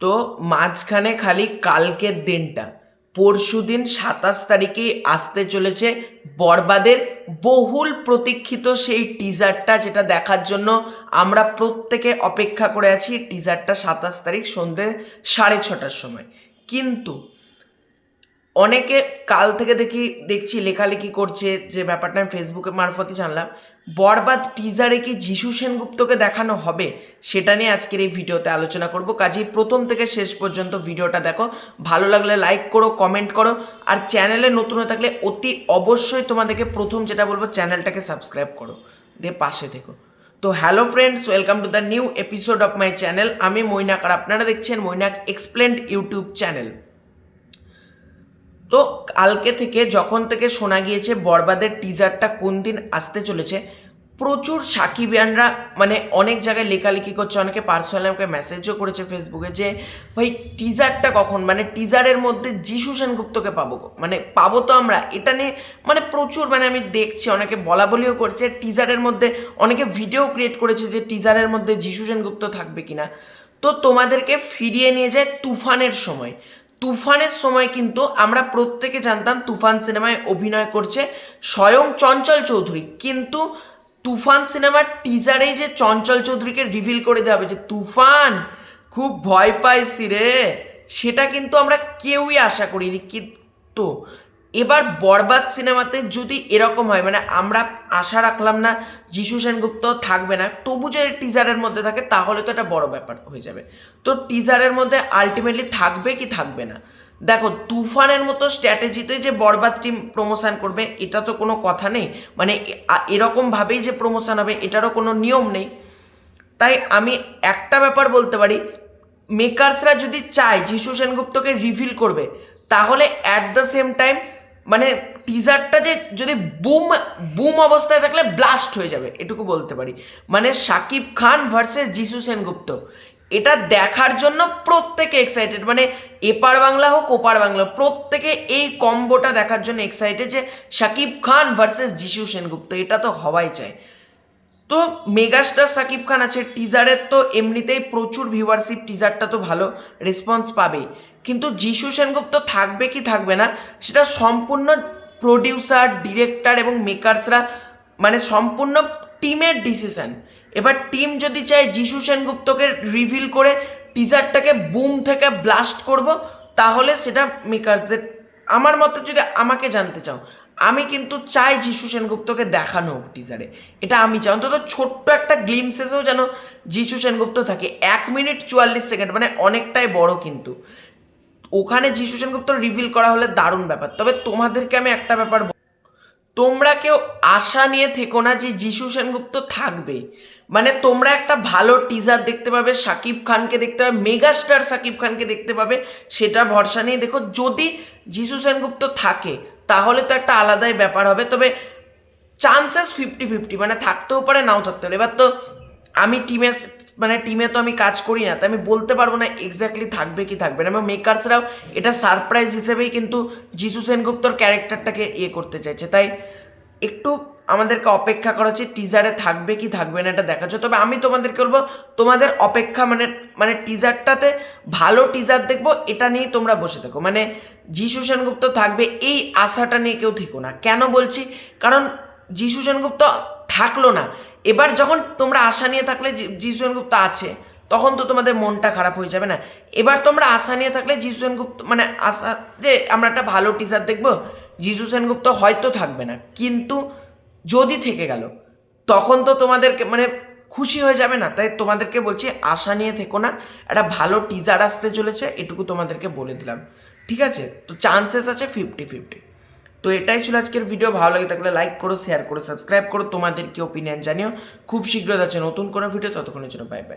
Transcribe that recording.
তো মাঝখানে খালি কালকের দিনটা। পরশু দিন সাতাশ তারিখেই আসতে চলেছে বরবাদের বহুল প্রতীক্ষিত সেই টিজারটা যেটা দেখার জন্য আমরা প্রত্যেকে অপেক্ষা করে আছি। টিজারটা সাতাশ তারিখ সন্ধ্যে সাড়ে ছটার সময়। কিন্তু অনেকে কাল থেকে দেখি, দেখছি লেখালেখি করছে, যে ব্যাপারটা আমি ফেসবুকে মারফতই জানলাম। বরবাদ টিজারে কি যিশু সেনগুপ্তকে দেখানো হবে? সেটা নিয়ে আজকের এই ভিডিওতে আলোচনা করব। কাজেই প্রথম থেকে শেষ পর্যন্ত ভিডিওটা দেখো। ভালো লাগলে লাইক করো কমেন্ট করো। আর চ্যানেলে নতুন হয়ে থাকলে অতি অবশ্যই তোমাদেরকে প্রথম যেটা বলব, চ্যানেলটাকে সাবস্ক্রাইব করো। দিয়ে পাশে থেকো। তো hello friends welcome to the new episode of my channel আমি মৈনাক, আর আপনারা দেখছেন মৈনাক এক্সপ্লেন্ড ইউটিউব চ্যানেল তো কালকে থেকে যখন থেকে শোনা গিয়েছে বরবাদের টিজারটা কোন দিন আসতে চলেছে, প্রচুর সাকিবিয়ানরা মানে অনেক জায়গায় লেখালেখি করছে, অনেকে পার্সোনালি আমাকে মেসেজও করেছে ফেসবুকে যে, ভাই টিজারটা কখন? মানে টিজারের মধ্যে যিশু সেনগুপ্তকে পাবো মানে পাবো তো আমরা। এটা নিয়ে মানে প্রচুর মানে আমি দেখছি, অনেকে বলা বলিও করছে টিজারের মধ্যে অনেকে ভিডিও ক্রিয়েট করেছে যে টিজারের মধ্যে যিশু সেনগুপ্ত থাকবে কিনা। তো তোমাদেরকে ফিরিয়ে নিয়ে যায় তুফানের সময়। তুফানের সময় কিন্তু আমরা প্রত্যেকে জানতাম তুফান সিনেমায় অভিনয় করছে স্বয়ং চঞ্চল চৌধুরী। কিন্তু তুফান সিনেমার টিজারেই যে চঞ্চল চৌধুরীকে রিভিল করে দেওয়া হবে যে, তুফান, খুব ভয় পাইছি রে। সেটা কিন্তু আমরা কেউই আশা করিনি। কিন্তু এবার বরবাদ সিনেমাতে যদি এরকম হয় মানে আমরা আশা রাখলাম না যিশু সেনগুপ্ত থাকবে না, তবু যদি টিজারের মধ্যে থাকে, তাহলে তো এটা বড় ব্যাপার হয়ে যাবে। তো টিজারের মধ্যে আলটিমেটলি থাকবে কি থাকবে না? দেখো, তুফানের মতো স্ট্র্যাটেজিতে যে বরবাদ টিম প্রমোশন করবে, এটা তো কোনো কথা নেই। মানে এরকমভাবেই যে প্রমোশন হবে, এটারও কোনো নিয়ম নেই। তাই আমি একটা ব্যাপার বলতে পারি মেকার্সরা যদি চায় যিশু সেনগুপ্তকে রিভিল করবে, তাহলে অ্যাট দ্য সেম টাইম মানে টিজারটা যে যদি বুম বুম অবস্থায় থাকলে ব্লাস্ট হয়ে যাবে, এটুকু বলতে পারি। মানে শাকিব খান ভার্সেস যিশু সেনগুপ্ত। এটা দেখার জন্য প্রত্যেকে এক্সাইটেড মানে এপার বাংলা হোক, ওপার বাংলা প্রত্যেকে এই কম্বোটা দেখার জন্য এক্সাইটেড যে শাকিব খান ভার্সেস যিশু সেনগুপ্ত। এটা তো হওয়াই চাই। তো মেগাস্টার সাকিব খান আছে টিজারের তো এমনিতেই প্রচুর ভিউয়ারশিপ টিজারটা তো ভালো রেসপন্স পাবেই। কিন্তু যিশু সেনগুপ্ত থাকবে কি থাকবে না, সেটা সম্পূর্ণ প্রডিউসার ডিরেক্টর এবং মেকার্সরা মানে সম্পূর্ণ টিমের ডিসিশন এবার টিম যদি চায় যিশু সেনগুপ্তকে রিভিল করে টিজারটাকে বুম থেকে ব্লাস্ট করব, তাহলে সেটা মেকার্সদের আমার মতে যদি আমাকে জানতে চাও আমি কিন্তু চাই যিশু সেনগুপ্তকে দেখানো হোক টিজারে এটা আমি চাই। অন্তত ছোট্ট একটা গ্লিমসেসেও যেন যিশু সেনগুপ্ত থাকে। এক মিনিট চুয়াল্লিশ সেকেন্ড মানে অনেকটাই বড় কিন্তু। ওখানে যিশু সেনগুপ্ত রিভিল করা হলে দারুণ ব্যাপার। তবে তোমাদেরকে আমি একটা ব্যাপার তোমরা কেউ আশা নিয়ে থেকো না যে যিশু সেনগুপ্ত থাকবে। মানে তোমরা একটা ভালো টিজার দেখতে পাবে, সাকিব খানকে দেখতে পাবে মেগাস্টার সাকিব খানকে দেখতে পাবে, সেটা ভরসা নিয়ে দেখো। যদি যিশু সেনগুপ্ত থাকে তাহলে তো একটা আলাদাই ব্যাপার হবে। তবে চান্সেস ফিফটি ফিফটি মানে থাকতেও পারে, নাও থাকতে পারে। এবার তো আমি টিমে মানে টিমে তো আমি কাজ করি না, তাই আমি বলতে পারব না এক্স্যাক্টলি থাকবে কি থাকবে না। এবং মেকার্সরাও এটা সারপ্রাইজ হিসেবেই কিন্তু যিশু সেনগুপ্তর ক্যারেক্টারটাকে ইয়ে করতে চাইছে। তাই একটু আমাদেরকে অপেক্ষা করা উচিত টিজারে থাকবে কি থাকবে না এটা দেখা যাচ্ছে তবে আমি তোমাদেরকে বলব, তোমাদের অপেক্ষা মানে মানে টিজারটাতে ভালো টিজার দেখব, এটা নিয়েই তোমরা বসে থাকো। মানে যিশু সেনগুপ্ত থাকবে, এই আশাটা নিয়ে কেউ থেকো না। কেন বলছি? কারণ যিশু সেনগুপ্ত থাকল না। এবার যখন তোমরা আশা নিয়ে থাকলে যিশু সেনগুপ্ত আছে, তখন তো তোমাদের মনটা খারাপ হয়ে যাবে না। এবার তোমরা আশা নিয়ে থাকলে যিশু সেনগুপ্ত মানে আশা যে আমরা একটা ভালো টিচার দেখব, যিশু সেনগুপ্ত হয়তো থাকবে না। কিন্তু যদি থেকে গেল, তখন তো তোমাদেরকে মানে খুশি হয়ে যাবে না। তাই তোমাদেরকে বলছি, আশা নিয়ে থেকো না। একটা ভালো টিজার আসতে চলেছে, এটুকু তোমাদেরকে বলে দিলাম। ঠিক আছে? তো চান্সেস আছে ফিফটি ফিফটি তো এটাই ছিল আজকের ভিডিও ভালো লাগে থাকলে লাইক করো শেয়ার করো সাবস্ক্রাইব করো তোমাদের কি ওপিনিয়ন জানিও। খুব শীঘ্রই আছে নতুন কোনো ভিডিও ততক্ষণের জন্য বাই বাই